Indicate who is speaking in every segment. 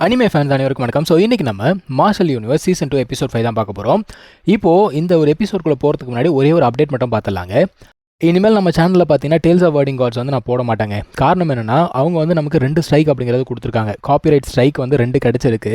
Speaker 1: Anime fan அனைவருக்கும் வணக்கம். So இன்றைக்கி நம்ம Martial Universe season two episode five தான் பார்க்க போகிறோம் இப்போது இந்த ஒரு எபிசோட்குள்ளே போகிறதுக்கு முன்னாடி ஒரே ஒரு அப்டேட் மட்டும் பார்த்துலாங்க இனிமேல் நம்ம சேனலில் பார்த்தீங்கன்னா டேல்ஸ் ஆஃப் வேர்டிங் கார்ட்ஸ் வந்து நான் போட மாட்டாங்க. காரணம் என்னென்னா அவங்க வந்து நமக்கு ரெண்டு ஸ்ட்ரைக் அப்படிங்கிறது கொடுத்துருக்காங்க. காப்பிரைட் ஸ்ட்ரைக் வந்து ரெண்டு கிடச்சிருக்கு.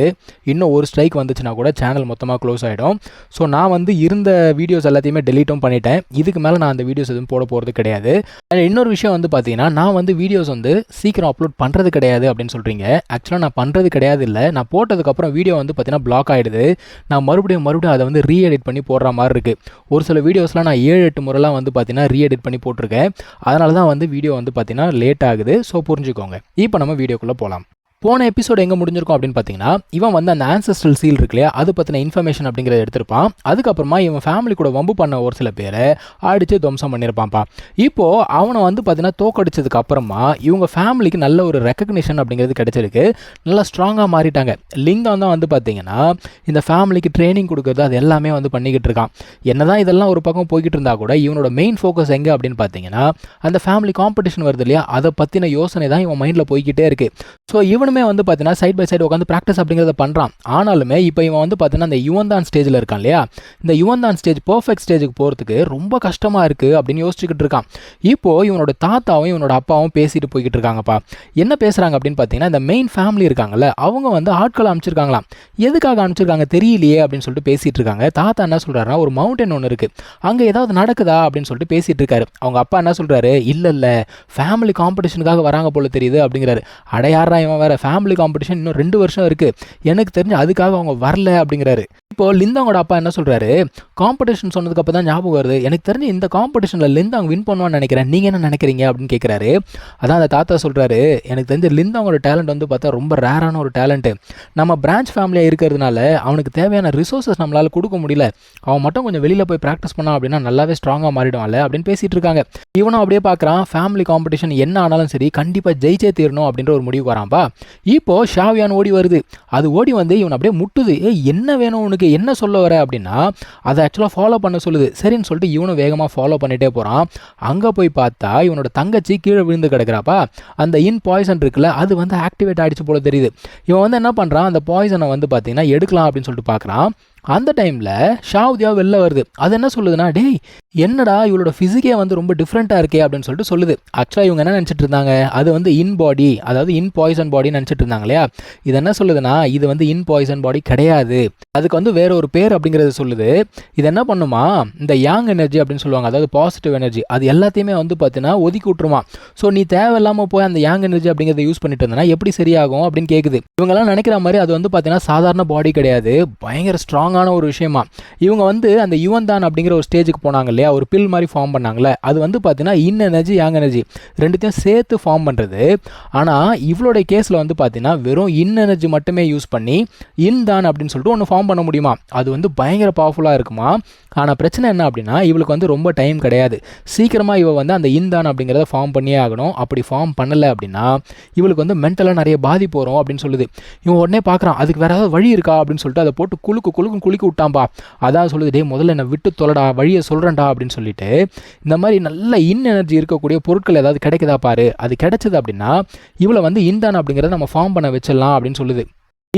Speaker 1: இன்னும் ஒரு ஸ்ட்ரைக் வந்துச்சுன்னா கூட சேனல் மொத்தமாக க்ளோஸ் ஆகிடும் ஸோ நான் வந்து இருந்த வீடியோஸ் எல்லாத்தையுமே டெலீட்டும் பண்ணிட்டேன். இதுக்கு மேலே நான் அந்த வீடியோஸ் எதுவும் போட போகிறது கிடையாது. அண்ட் இன்னொரு விஷயம் வந்து பார்த்தீங்கன்னா நான் வந்து வீடியோஸ் வந்து சீக்கிரம் அப்லோட் பண்ணுறது கிடையாது அப்படின்னு சொல்கிறீங்க ஆக்சுவலாக நான் பண்ணுறது கிடையாது இல்லை. நான் போட்டதுக்கப்புறம் வீடியோ வந்து பார்த்தீங்கன்னா பிளாக் ஆகிடுது நான் மறுபடியும் மறுபடியும் அதை வந்து ரீஎடிட் பண்ணி போடுற மாதிரி இருக்குது ஒரு சில வீடியோஸ்லாம் நான் ஏழு எட்டு முறைலாம் வந்து பார்த்தீங்கன்னா ரீஎடிட் பண்ணி போட்டிருக்கேன். அதனால தான் வந்து வீடியோ வந்து பார்த்தீங்கன்னா லேட் ஆகுது. ஸோ புரிஞ்சுக்கோங்க. இப்போ நம்ம வீடியோக்குள்ளே போகலாம் போன எபிசோடு எங்கே முடிஞ்சிருக்கும் அப்படின்னு பார்த்தீங்கன்னா இவன் வந்து அந்த ஆன்சஸ்ட்ரல் சீல் இருக்கு இல்லையா அது பற்றின இன்ஃபர்மேஷன் அப்படிங்கிறத எடுத்திருப்பான். அதுக்கப்புறமா இவன் ஃபேமிலி கூட வம்பு பண்ண ஒரு சில பேரை அடித்து துவம்சம் பண்ணியிருப்பான்ப்பா இப்போது அவனை வந்து பார்த்தீங்கன்னா தோக்கடிச்சதுக்கு அப்புறமா இவங்க ஃபேமிலிக்கு நல்ல ஒரு ரெக்கக்னிஷன் அப்படிங்கிறது கிடைச்சிருக்கு. நல்லா ஸ்ட்ராங்காக மாறிட்டாங்க. லிங்கம் தான் வந்து பார்த்தீங்கன்னா இந்த ஃபேமிலிக்கு ட்ரைனிங் கொடுக்குறது அது எல்லாமே வந்து பண்ணிக்கிட்டு இருக்கான். என்னதான் இதெல்லாம் ஒரு பக்கம் போய்கிட்டு இருந்தால் கூட இவனோட மெயின் ஃபோக்கஸ் எங்கே அப்படின்னு பார்த்தீங்கன்னா அந்த ஃபேமிலி காம்படிஷன் வருது இல்லையா அதை பற்றின யோசனை தான் இவன் மைண்டில் போய்கிட்டே இருக்குது ஸோ இவனுமே வந்து பார்த்தீங்கன்னா சைட் பை சைடு உட்காந்து ப்ராக்டிஸ் அப்படிங்கிறத பண்ணுறான் ஆனாலுமே இப்போ இவன் வந்து பார்த்தீங்கன்னா அந்த யுவன் தான் ஸ்டேஜில் இருக்கான் இல்லையா? இந்த யுவன்தான் ஸ்டேஜ் பர்ஃபெக்ட் ஸ்டேஜுக்கு போகிறதுக்கு ரொம்ப கஷ்டமாக இருக்குது அப்படின்னு யோசிச்சுக்கிட்டு இருக்கான். இப்போது இவனோட தாத்தாவும் இவனோட அப்பாவும் பேசிட்டு போய்கிட்டு இருக்காங்கப்பா. என்ன பேசுகிறாங்க அப்படின்னு பார்த்தீங்கன்னா இந்த மெயின் ஃபேமிலி இருக்காங்கல்ல அவங்க வந்து ஆட்களை அனுப்பிச்சிருக்காங்களாம். எதுக்காக அனுப்பிச்சிருக்காங்க தெரியலையே அப்படின்னு சொல்லிட்டு பேசிகிட்டு இருக்காங்க. தாத்தா என்ன சொல்கிறாருன்னா ஒரு மவுண்டன் ஒன்று இருக்குது அங்கே ஏதாவது நடக்குதா அப்படின்னு சொல்லிட்டு பேசிகிட்டு இருக்காரு. அவங்க அப்பா என்ன சொல்கிறாரு இல்லை இல்லை. ஃபேமிலி காம்படிஷனுக்காக வராங்க போல தெரியுது அப்படிங்கிறாரு. அடையாரா இவன் வேற? ஃபேமிலி காம்படிஷன் இன்னும் ரெண்டு வருஷம் இருக்குது எனக்கு தெரிஞ்சு அதுக்காக அவங்க வரல அப்படிங்கிறாரு. இப்போ லிந்தாங்கோட அப்பா என்ன சொல்கிறாரு காம்படிஷன் சொன்னதுக்கு தான் ஞாபகம் வருது. எனக்கு தெரிஞ்சு இந்த காம்படிஷனில் லிந்தாங் வின் பண்ணுவான்னு நினைக்கிறேன். நீங்கள் என்ன நினைக்கிறீங்க? அப்படின்னு கேட்குறாரு அதான் அந்த தாத்தா சொல்கிறாரு எனக்கு தெரிஞ்சு லிந்தாங்கோட டேலண்ட் வந்து பார்த்தா ரொம்ப ரேரான ஒரு டேலண்ட்டு நம்ம பிரான்ச் ஃபேமிலியாக இருக்கிறதுனால அவனுக்கு தேவையான ரிசோர்ஸஸ் நம்மளால் கொடுக்க முடியல. அவன் மட்டும் கொஞ்சம் வெளியில் போய் ப்ராக்டிஸ் பண்ணான் அப்படின்னா நல்லாவே ஸ்ட்ராங்காக மாறிடுவான்ல அப்படின்னு பேசிகிட்டு இருக்காங்க. இவனும் அப்படியே பார்க்குறான் ஃபேமிலி காம்படிஷன் என்ன ஆனாலும் சரி கண்டிப்பாக ஜெயிச்சே தீரணும் அப்படின்ற ஒரு முடிவு வரான்ப்பா இப்போ ஷாவியான் ஓடி வருது. அது ஓடி வந்து இவன் அப்படியே முட்டுது. ஏ என்ன வேணும் உனக்கு? என்ன சொல்ல வர அப்படின்னா அதை ஆக்சுவலாக ஃபாலோ பண்ண சொல்லுது. சரின்னு சொல்லிட்டு இவனும் வேகமாக ஃபாலோ பண்ணிகிட்டே போகிறான் அங்கே போய் பார்த்தா இவனோட தங்கச்சி கீழே விழுந்து கிடக்குறாப்பா. அந்த இன் பாய்சன் இருக்குல்ல அது வந்து ஆக்டிவேட் ஆகிடுச்சு போல தெரியுது. இவன் வந்து என்ன பண்ணுறான் அந்த பாய்சனை வந்து பார்த்தீங்கன்னா எடுக்கலாம் அப்படின்னு சொல்லிட்டு பார்க்குறான். அந்த டைமில் ஷாவுதியா வெளில வருது. அது என்ன சொல்லுதுன்னா டேய் என்னடா இவளோட ஃபிசிக்கே வந்து ரொம்ப டிஃப்ரெண்ட்டாக இருக்கே அப்படின்னு சொல்லிட்டு சொல்லுது. ஆக்சுவலாக இவங்க என்ன நினச்சிட்டு இருந்தாங்க? அது வந்து இன் பாடி அதாவது இன் பாய்சன் பாடின்னு நினச்சிட்டு இருந்தாங்க இல்லையா? இது என்ன சொல்லுதுன்னா இது வந்து இன் பாய்சன் பாடி கிடையாது. அதுக்கு வந்து வேற ஒரு பேர் அப்படிங்கிறது சொல்லுது. இது என்ன பண்ணுமா? இந்த யாங் எனர்ஜி அப்படின்னு சொல்லுவாங்க. அதாவது பாசிட்டிவ் எனர்ஜி அது எல்லாத்தையுமே வந்து பார்த்தீங்கன்னா ஒதுக்கி விட்டுருமா? ஸோ நீ தேவையில்லாமல் போய் அந்த யாங் எனர்ஜி அப்படிங்கிறத யூஸ் பண்ணிட்டு இருந்தனா எப்படி சரியாகும் அப்படின்னு கேட்குது இவங்கெல்லாம் நினைக்கிற மாதிரி அது வந்து பார்த்தீங்கன்னா சாதாரண பாடி கிடையாது. பயங்கர ஸ்ட்ராங்கான ஒரு விஷயமா. இவங்க வந்து அந்த யுவன் தான் அப்படிங்கிற ஒரு ஸ்டேஜுக்கு போனாங்க இல்லையா? ஒரு பில் மாதிரி ஃபார்ம் பண்ணாங்களே அது வந்து பார்த்தீங்கன்னா இன் எனர்ஜி யாங் எனர்ஜி ரெண்டுத்தையும் சேர்த்து ஃபார்ம் பண்ணுறது ஆனால் இவளோட கேஸில் வந்து பார்த்தீங்கன்னா வெறும் இன் எனர்ஜி மட்டுமே யூஸ் பண்ணி இன் தான் அப்படின்னு சொல்லிட்டு ஒன்று ஃபார்ம் பண்ண முடியுமா? அது வந்து பயங்கர பவர்ஃபுல்லாக இருக்குமா? ஆனால் பிரச்சனை என்ன அப்படின்னா இவளுக்கு வந்து ரொம்ப டைம் கிடையாது. சீக்கிரமாக இவள் வந்து அந்த இந்தான் அப்படிங்கிறத ஃபார்ம் பண்ணியே ஆகணும். அப்படி ஃபார்ம் பண்ணலை அப்படின்னா இவளுக்கு வந்து மென்டலாக நிறைய பாதிப்பு வரும் அப்படின்னு சொல்லுது. இவன் உடனே பார்க்குறான் அதுக்கு வேற ஏதாவது வழி இருக்கா? அப்படின்னு சொல்லிட்டு அதை போட்டு குலுக்கு குலுக்கும் குளிக்க விட்டான்பா. அதான் சொல்லுது டே முதல்ல என்னை விட்டு தொலைடா வழியை சொல்கிறேன்டா அப்படின்னு சொல்லிட்டு இந்த மாதிரி நல்ல இன் எனர்ஜி இருக்கக்கூடிய பொருட்கள் ஏதாவது கிடைக்குதா பாரு? அது கிடைச்சது அப்படின்னா இவளை வந்து இந்தான் அப்படிங்கிறத நம்ம ஃபார்ம் பண்ண வச்சிடலாம் அப்படின்னு சொல்லுது.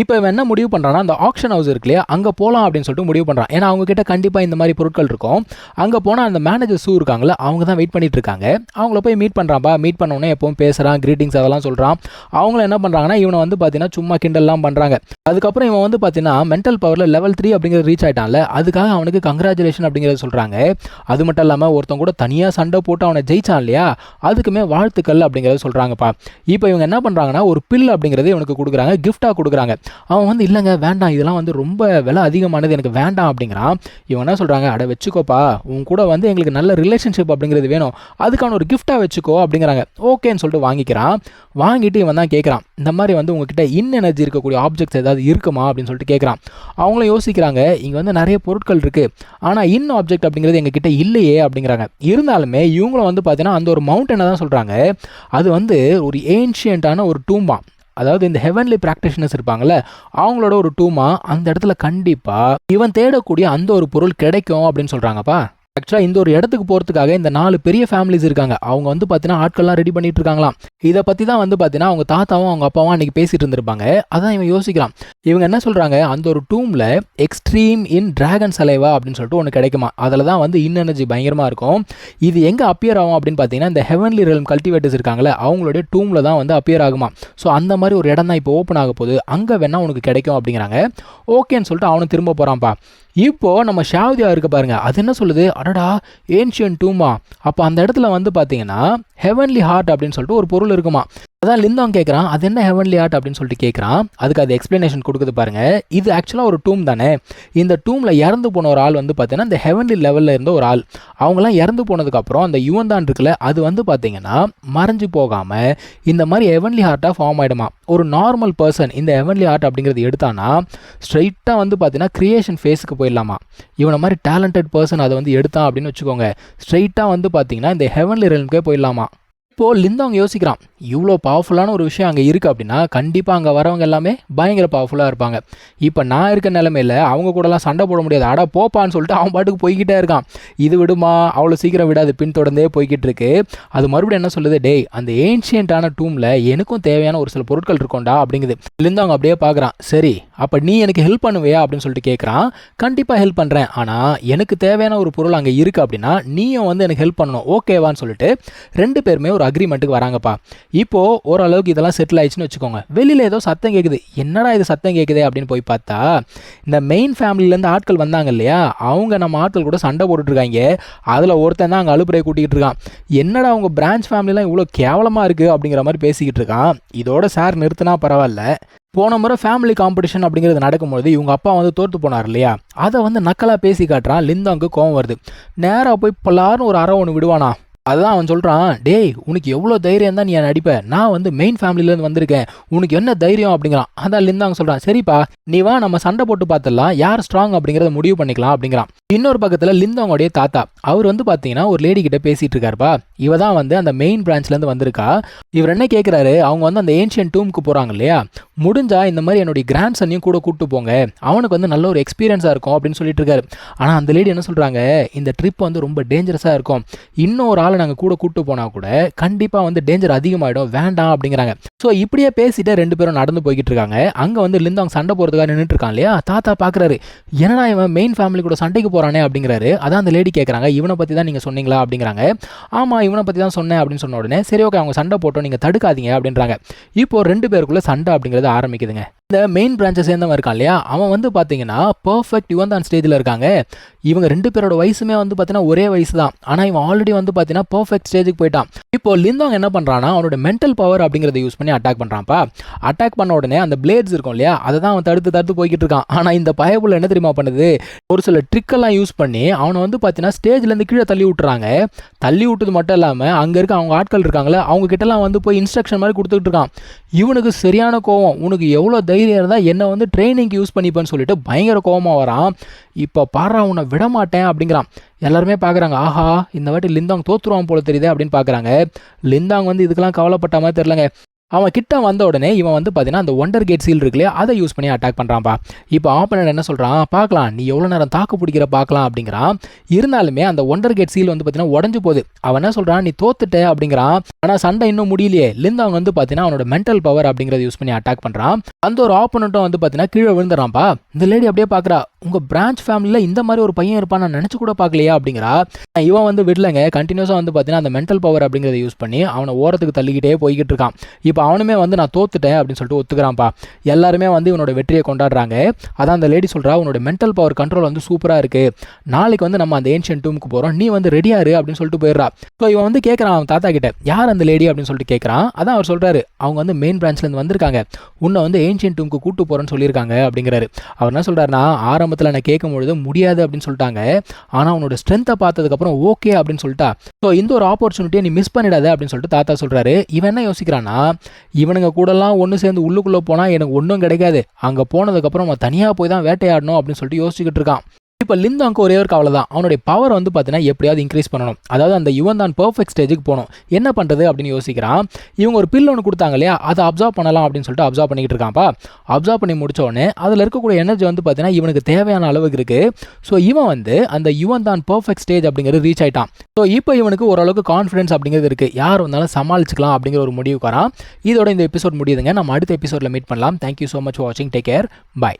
Speaker 1: இப்போ இவன் என்ன முடிவு பண்ணுறான்னா அந்த ஆக்ஷன் ஹவுஸ் இருக்கு இல்லையா அங்கே போகலாம் அப்படின்னு சொல்லிட்டு முடிவு பண்ணுறான் ஏன்னா அவங்கக்கிட்ட கண்டிப்பாக இந்த மாதிரி பொருட்கள் இருக்கும். அங்கே போனால் அந்த மேனேஜர் சூ இருக்காங்களே அவங்க தான் வெயிட் பண்ணிட்டு இருக்காங்க. அவங்கள போய் மீட் பண்ணுறான்ப்பா மீட் பண்ணோன்னே எப்பவும் பேசுகிறான் கிரீட்டிங்ஸ் அதெல்லாம் சொல்கிறான் அவங்கள என்ன பண்ணுறாங்கன்னா இவனை வந்து பார்த்தீங்கன்னா சும்மா கிண்டல்லாம் பண்ணுறாங்க அதுக்கப்புறம் இவன் வந்து பார்த்தீங்கன்னா மென்டல் பவரில் லெவல் த்ரீ அப்படிங்கிறது ரீச் ஆயிட்டான்ல அதுக்காக அவனுக்கு கங்க்ராச்சுலேஷன் அப்படிங்கிறத சொல்கிறாங்க அது மட்டும் இல்லாமல் ஒருத்தன் கூட தனியாக சண்டை போட்டு அவனை ஜெயிச்சான் இல்லையா அதுக்குமே வாழ்த்துக்கள் அப்படிங்கிறத சொல்கிறாங்கப்பா இப்போ இவங்க என்ன பண்ணுறாங்கன்னா ஒரு பில் அப்படிங்கிறது இவனுக்கு கொடுக்குறாங்க கிஃப்டாக கொடுக்குறாங்க. அவன் வந்து இல்லைங்க வேண்டாம். இதெல்லாம் வந்து ரொம்ப விலை அதிகமானது. எனக்கு வேண்டாம். அப்படிங்கிறான் இவன் என்ன சொல்கிறாங்க அட வச்சுக்கோப்பா. உன் கூட வந்து எங்களுக்கு நல்ல ரிலேஷன்ஷிப் அப்படிங்கிறது வேணும். அதுக்கான ஒரு கிஃப்டாக வச்சுக்கோ. அப்படிங்கிறாங்க. ஓகேன்னு சொல்லிட்டு வாங்கிக்கிறான் வாங்கிட்டு இவன் தான் கேட்குறான். இந்த மாதிரி வந்து உங்ககிட்ட இன் எனர்ஜி இருக்கக்கூடிய ஆப்ஜெக்ட்ஸ் ஏதாவது இருக்குமா? அப்படின்னு சொல்லிட்டு கேட்குறான். அவங்களும் யோசிக்கிறாங்க. இங்கே வந்து நிறைய பொருட்கள் இருக்குது ஆனால் இன் ஆப்ஜெக்ட் அப்படிங்கிறது எங்ககிட்ட இல்லையே அப்படிங்கிறாங்க. இருந்தாலுமே இவங்களும் வந்து பார்த்தீங்கன்னா அந்த ஒரு மவுண்டனை தான் சொல்கிறாங்க அது வந்து ஒரு ஏன்ஷியண்ட்டான ஒரு டூம்பா அதாவது இந்த ஹெவன்லி ப்ராக்டிஷனர்ஸ் இருப்பாங்கல்ல அவங்களோட ஒரு டூமா அந்த இடத்துல கண்டிப்பாக இவன் தேடக்கூடிய அந்த ஒரு பொருள் கிடைக்கும் அப்படின்னு சொல்கிறாங்கப்பா ஆக்சுவலாக இந்த ஒரு இடத்துக்கு போகிறதுக்காக இந்த நாலு பெரிய ஃபேமிலிஸ் இருக்காங்க. அவங்க வந்து பார்த்தீங்கன்னா ஆட்கள்லாம் ரெடி பண்ணிட்டு இருக்காங்களாம். இதை பற்றி தான் வந்து பார்த்தீங்கன்னா அவங்க தாத்தாவும் அவங்க அப்பாவும் அன்றைக்கி பேசிகிட்டு இருந்திருப்பாங்க. அதான் இவன் யோசிக்கிறான். இவங்க என்ன சொல்கிறாங்க அந்த ஒரு டூமில் எக்ஸ்ட்ரீம் இன் டிராகன் சலைவா அப்படின்னு சொல்லிட்டு ஒன்று கிடைக்குமா? அதில் தான் வந்து இன் எனர்ஜி பயங்கரமாக இருக்கும். இது எங்கே அப்பியர் ஆகும் அப்படின்னு பார்த்தீங்கன்னா இந்த ஹெவன்லி ரெல்ம் கல்டிவேட்டர்ஸ் இருக்காங்களே அவங்களுடைய டூமில் தான் வந்து அப்பியர் ஆகுமா ஸோ அந்த மாதிரி ஒரு இடம் தான் இப்போ ஓப்பன் ஆக போகுது. அங்கே வேணால் உனக்கு கிடைக்கும் அப்படிங்கிறாங்க. ஓகேன்னு சொல்லிட்டு அவனும் திரும்ப போகிறான்ப்பா இப்போ நம்ம ஷாவதியா இருக்க பாருங்க? அது என்ன சொல்லுது? அடடா ஏன்ஷியன் டூமா அப்போ அந்த இடத்துல வந்து பார்த்தீங்கன்னா ஹெவன்லி ஹார்ட் அப்படின்னு சொல்லிட்டு ஒரு பொருள் இருக்குமா? அதான் லிந்தோங் கேட்குறான் அது என்ன ஹெவன்லி ஆர்ட் அப்படின்னு சொல்லிட்டு கேட்குறான் அதுக்கு அது எக்ஸ்ப்ளனேஷன் கொடுக்குது பாருங்க. இது ஆக்சுவலாக ஒரு டூம் தானே. இந்த டூமில் இறந்து போன ஒரு ஆள் வந்து பார்த்தீங்கன்னா இந்த ஹெவன்லி லெவலில் இருந்த ஒரு ஆள். அவங்களாம் இறந்து போனதுக்கப்புறம் அந்த யுவன் தான் இருக்குல்ல அது வந்து பார்த்தீங்கன்னா மறைஞ்சு போகாமல் இந்த மாதிரி ஹெவன்லி ஹார்ட்டாக ஃபார்ம் ஆகிடுமா ஒரு நார்மல் பர்சன் இந்த ஹெவன்லி ஹார்ட் அப்படிங்கிறது எடுத்தானா ஸ்ட்ரைட்டாக வந்து பார்த்தீங்கன்னா கிரியேஷன் ஃபேஸுக்கு போயிடலாமா. இவனை மாதிரி டேலண்டட் பர்சன் அதை வந்து எடுத்தான் அப்படின்னு வச்சுக்கோங்க. ஸ்ட்ரைட்டாக வந்து பார்த்தீங்கன்னா இந்த ஹெவன்லி ரெல்முக்கே போயிடலாமா. இப்போது லிந்தவங்க யோசிக்கிறான் இவ்வளோ பவர்ஃபுல்லான ஒரு விஷயம் அங்கே இருக்குது அப்படின்னா கண்டிப்பாக அங்கே வரவங்க எல்லாமே பயங்கர பவர்ஃபுல்லாக இருப்பாங்க. இப்போ நான் இருக்க நிலமையில் அவங்க கூடலாம் சண்டை போட முடியாது. அடா போப்பான்னு சொல்லிட்டு அவன் பாட்டுக்கு போய்கிட்டே இருக்கான். இது விடுமா? அவ்வளோ சீக்கிரம் விடாது. பின்தொடர்ந்தே போய்கிட்டு இருக்கு. அது மறுபடியும் என்ன சொல்லுது? டேய் அந்த ஏன்ஷியன்ட்டான டூமில் எனக்கும் தேவையான ஒரு சில பொருட்கள் இருக்கும்டா அப்படிங்குது. லிந்தவங்க அப்படியே பார்க்குறான் சரி அப்போ நீ எனக்கு ஹெல்ப் பண்ணுவியா? அப்படின்னு சொல்லிட்டு கேட்குறான் கண்டிப்பாக ஹெல்ப் பண்ணுறேன் ஆனால் எனக்கு தேவையான ஒரு பொருள் அங்கே இருக்குது அப்படின்னா நீயும் வந்து எனக்கு ஹெல்ப் பண்ணணும். ஓகேவான்னு சொல்லிட்டு ரெண்டு பேருமே ஒரு அக்ரிமெண்ட்டுக்கு வராங்கப்பா. இப்போது ஓரளவுக்கு இதெல்லாம் செட்டில் ஆயிடுச்சுன்னு வச்சுக்கோங்க. வெளியில் ஏதோ சத்தம் கேட்குது என்னடா இது சத்தம் கேட்குதே அப்படின்னு போய் பார்த்தா இந்த மெயின் ஃபேமிலியிலேருந்து ஆட்கள் வந்தாங்க இல்லையா? அவங்க நம்ம ஆட்கள் கூட சண்டை போட்டுட்ருக்காங்க. அதில் ஒருத்தன் தான் அங்கே அழுப்புறையை கூட்டிகிட்டு இருக்கான். என்னடா அவங்க பிரான்ச் ஃபேமிலிலாம் இவ்வளோ கேவலமாக இருக்குது அப்படிங்கிற மாதிரி பேசிக்கிட்டு இருக்கான். இதோட சார் நிறுத்தினா பரவாயில்ல. போன முறை ஃபேமிலி காம்படிஷன் அப்படிங்கிறது நடக்கும்போது இவங்க அப்பா வந்து தோற்று போனார் இல்லையா? அதை வந்து நக்கலாக பேசி காட்டுறான். லிந்தாங்கு கோவம் வருது. நேராக போய் பல்லாருன்னு ஒரு அரை ஒன்று விடுவானா? அதுதான் அவன் சொல்கிறான் டேய் உனக்கு எவ்வளோ தைரியம் தான் நீ நடிப்ப நான் வந்து மெயின் ஃபேமிலியிலேருந்து வந்திருக்கேன். உனக்கு என்ன தைரியம்? அப்படிங்கிறான். அதான் லிந்தாங்க சொல்கிறான் சரிப்பா நீ வா நம்ம சண்டை போட்டு பார்த்துடலாம் யார் ஸ்ட்ராங் அப்படிங்கிறத முடிவு பண்ணிக்கலாம் அப்படிங்கிறான். இன்னொரு பக்கத்தில் லிந்தாங்கோடைய தாத்தா. அவர் வந்து பார்த்தீங்கன்னா ஒரு லேடி கிட்ட பேசிகிட்டு இருக்காருப்பா. இவ தான் வந்து அந்த மெயின் பிரான்ச்லேருந்து வந்திருக்கா. இவர் என்ன கேட்குறாரு அவங்க வந்து அந்த ஏன்ஷியன் டூமுக்கு போகிறாங்க இல்லையா? முடிஞ்சா இந்த மாதிரி என்னுடைய கிராண்ட் சன்னையும் கூட கூப்பிட்டு போங்க. அவனுக்கு வந்து நல்ல ஒரு எக்ஸ்பீரியன்ஸாக இருக்கும் அப்படின்னு சொல்லிட்டு இருக்காரு. ஆனால் அந்த லேடி என்ன சொல்கிறாங்க இந்த ட்ரிப் வந்து ரொம்ப டேஞ்சரஸாக இருக்கும். இன்னும் ஒரு நாங்கள் கூட கூட்டு போனால் கூட கண்டிப்பாக வந்து டேஞ்சர் அதிகமாகிடும் வேண்டாம் அப்படிங்கிறாங்க. ஸோ இப்படியே பேசிட்டு ரெண்டு பேரும் நடந்து போய்கிட்டு இருக்காங்க. அங்கே வந்து லிந்தாங் சண்டை போகிறதுக்காக நின்றுட்டு இருக்கான் இல்லையா? தாத்தா பார்க்குறாரு என்னடா இவன் மெயின் ஃபேமிலி கூட சண்டைக்கு போகிறானே அப்படிங்கிறாரு. அதான் அந்த லேடி கேட்குறாங்க இவனை பற்றி தான் நீங்கள் சொன்னீங்களா? அப்படிங்கிறாங்க. ஆமாம் இவனை பற்றி தான் சொன்னேன் அப்படின்னு சொன்ன உடனே சரி ஓகே அவங்க சண்டை போட்டோம். நீங்கள் தடுக்காதீங்க அப்படின்றாங்க. இப்போ ரெண்டு பேருக்குள்ளே சண்டை அப்படிங்கிறது ஆரம்பிக்குதுங்க. இந்த மெயின் பிரான்ச்சை சேர்ந்தவன் இருக்கான் இல்லையா? அவன் வந்து பார்த்தீங்கன்னா பர்ஃபெக்ட் இவன் தான் ஸ்டேஜில் இருக்காங்க. இவங்க ரெண்டு பேரோட வயசுமே வந்து பார்த்தீங்கன்னா ஒரே வயசு தான் ஆனால் இவன் ஆல்ரெடி வந்து பார்த்தீங்கன்னா பர்ஃபெக்ட் ஸ்டேஜுக்கு போயிட்டான். இப்போ லிந்தாங் என்ன பண்ணுறான்னா அவனோட மென்டல் பவர் அப்படிங்கிறத யூஸ் பண்ணி அட்டாக் பண்ணுறான்ப்பா அட்டாக் பண்ண உடனே அந்த பிளேட்ஸ் இருக்கும் இல்லையா அதை தான் அவன் தடுத்து தடுத்து போய்கிட்டு இருக்கான். ஆனால் இந்த பயபுள்ள என்ன தெரியுமா பண்ணுது? ஒரு சில ட்ரிக்கெல்லாம் யூஸ் பண்ணி அவனை வந்து பார்த்தீங்கன்னா ஸ்டேஜ்லேருந்து கீழே தள்ளி விட்டுறாங்க. தள்ளி விட்டது மட்டும் இல்லாமல் அங்கே இருக்க அவங்க ஆட்கள் இருக்காங்களே அவங்க கிட்டலாம் வந்து போய் இன்ஸ்ட்ரக்ஷன் மாதிரி கொடுத்துட்டு இருக்கான். இவனுக்கு சரியான கோவம். உனக்கு எவ்வளோ தைரியம் இருந்தால் என்னை வந்து ட்ரைனிங்க்கு யூஸ் பண்ணிப்பேன்னு சொல்லிட்டு பயங்கர கோபமாக வரான். இப்போ பாடுறா உன்னை விட மாட்டேன் அப்படிங்கிறான். எல்லாருமே பார்க்குறாங்க ஆஹா இந்த வாட்டி லிந்தாங் தோத்துருவான் போல தெரியுதே அப்படின்னு பார்க்குறாங்க லிந்தாங் வந்து இதுக்கெல்லாம் கவலைப்பட்ட மாதிரி தெரிலங்க அவன் கிட்ட வந்த உடனே இவன் வந்து பார்த்தீங்கன்னா அந்த ஒண்டர் கேட் சீல் இருக்குல்லையே அதை யூஸ் பண்ணி அட்டாக் பண்ணுறான்ப்பா இப்போ ஆப்பனன் என்ன சொல்கிறான் பார்க்கலாம் நீ எவ்வளோ நேரம் தாக்கு பிடிக்கிற பார்க்கலாம் அப்படிங்கிறான். இருந்தாலுமே அந்த ஒண்டர் கேட் சீல் வந்து பார்த்தீங்கன்னா உடஞ்சு போகுது. அவன் என்ன சொல்கிறான் நீ தோத்துட்ட அப்படிங்கிறான். ஆனால் சண்டை இன்னும் முடியலையே. லிந்தாங் அவங்க வந்து பார்த்தீங்கன்னா அவனோட மென்டல் பவர் அப்படிங்கிறத யூஸ் பண்ணி அட்டாக் பண்ணுறான் அந்த ஒரு ஆப்போனட்டும் வந்து பார்த்தீங்கன்னா கீழே விழுந்துறான்ப்பா. இந்த லேடி அப்படியே பார்க்குறா உங்கள் பிரான்ச் ஃபேமிலியில் இந்த மாதிரி ஒரு பையன் இருப்பான் நான் நினச்சி கூட பார்க்கலையா அப்படிங்கிறா. இவன் வந்து விடலங்க. கண்டினியூஸாக வந்து பார்த்தீங்கன்னா அந்த மென்டல் பவர் அப்படிங்கிறத யூஸ் பண்ணி அவனை ஓரத்துக்கு தள்ளிக்கிட்டே போய்கிட்டு இருக்கான். இப்போ அவனுமே வந்து நான் தோத்துட்டேன் அப்படின்னு சொல்லிட்டு ஒத்துக்கிறான்ப்பா. எல்லாருமே வந்து இவனோட வெற்றியை கொண்டாடுறாங்க. அதான் அந்த லேடி சொல்கிறா உன்னோட மென்டல் பவர் கண்ட்ரோல் வந்து சூப்பராக இருக்குது நாளைக்கு வந்து நம்ம அந்த ஏன்ஷியன் டூமுக்கு போகிறோம் நீ வந்து ரெடியாரு அப்படின்னு சொல்லிட்டு போயிடுறா. ஸோ இவன் வந்து கேட்குறான் அவன் தாத்தா கிட்ட யார் அந்த லேடி அப்படின்னு சொல்லிட்டு கேட்குறான் அதான் அவர் சொல்கிறாரு அவங்க வந்து மெயின் பிரான்ச்லேருந்து வந்திருக்காங்க. உன்னை வந்து ஏன்ஷியன் டூமுக்கு கூட்டு போகிறேன்னு சொல்லியிருக்காங்க அப்படிங்கிறாரு. அவர் என்ன சொல்கிறாருன்னா ஆரம்பத்தில் நான் கேட்கும் பொழுது முடியாது அப்படின்னு சொல்லிட்டாங்க. ஆனால் அவனோட ஸ்ட்ரென்த்தை பார்த்ததுக்கப்புறம் ஓகே அப்படின்னு சொல்லிட்டா. ஸோ இந்த ஒரு ஆப்பர்ச்சுனிட்டியை நீ மிஸ் பண்ணிடாத அப்படின்னு சொல்லிட்டு தாத்தா சொல்கிறாரு இவன் என்ன யோசிக்கிறான்னா இவனுங்க கூடலாம் ஒன்று சேர்ந்து உள்ளுக்குள்ளே போனால் எனக்கு ஒன்றும் கிடைக்காது. அங்கே போனதுக்கப்புறம் அவன் தனியாக போய் தான் வேட்டையாடணும் அப்படின்னு சொல்லிட்டு யோசிச்சுக்கிட்டு இருக்கான். இப்போ லிந்தாங்க்கு ஒரே ஒரு கவலை தான் அவனுடைய பவர் வந்து பார்த்தீங்கன்னா எப்படியாவது இன்க்ரீஸ் பண்ணணும். அதாவது அந்த யுவன் தான் பர்ஃபெக்ட் ஸ்டேஜுக்கு போகணும். என்ன பண்ணுறது அப்படின்னு யோசிக்கிறான். இவங்க ஒரு பில் ஒன்று கொடுத்தாங்க இல்லையா? அதை அப்சர்வ் பண்ணலாம் அப்படின்னு சொல்லிட்டு அப்சர்வ் பண்ணிக்கிட்டு இருக்கான்ப்பா. அப்சர்வ் பண்ணி முடிச்சோடனே அதில் இருக்கக்கூடிய எனர்ஜி வந்து பார்த்தீங்கன்னா இவனுக்கு தேவையான அளவுக்கு இருக்குது ஸோ இவன் வந்து அந்த யுவன் தான் பர்ஃபெக்ட் ஸ்டேஜ் அப்படிங்கிறது ரீச் ஆயிட்டான். ஸோ இப்போ இவனுக்கு ஓரளவுக்கு கான்ஃபிடன்ஸ் அப்படிங்கிறது இருக்குது யார் வந்தாலும் சமாளிச்சுக்கலாம் அப்படிங்கிற ஒரு முடிவுக்கு வரான். இதோட இந்த எபிசோட் முடியுதுங்க. நம்ம அடுத்த எபிசோடில் மீட் பண்ணலாம். தேங்க்யூ ஸோ மச் வாட்சிங் டேக் கேர் பை